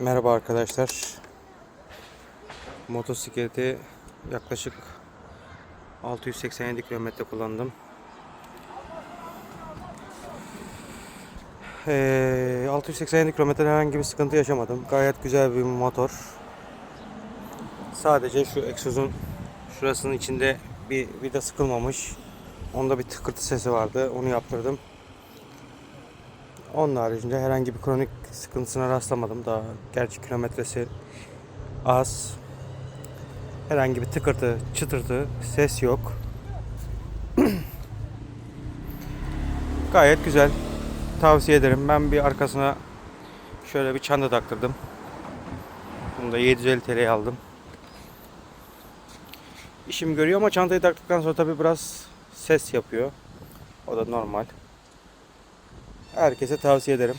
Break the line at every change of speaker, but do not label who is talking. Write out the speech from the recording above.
Merhaba arkadaşlar. Motosikleti yaklaşık 687 kilometre kullandım. Ee, 687 kilometre herhangi bir sıkıntı yaşamadım. Gayet güzel bir motor. Sadece şu egzozun şurasının içinde bir vida sıkılmamış. Onda bir tıkırtı sesi vardı. Onu yaptırdım. Onun haricinde herhangi bir kronik sıkıntısına rastlamadım. Daha gerçi kilometresi az. Herhangi bir tıkırtı, çıtırtı, ses yok. Gayet güzel. Tavsiye ederim. Ben bir arkasına şöyle bir çanta taktırdım. Bunu da 750 TL'ye aldım. İşim görüyor ama çantayı taktıktan sonra tabii biraz ses yapıyor. O da normal. Herkese tavsiye ederim.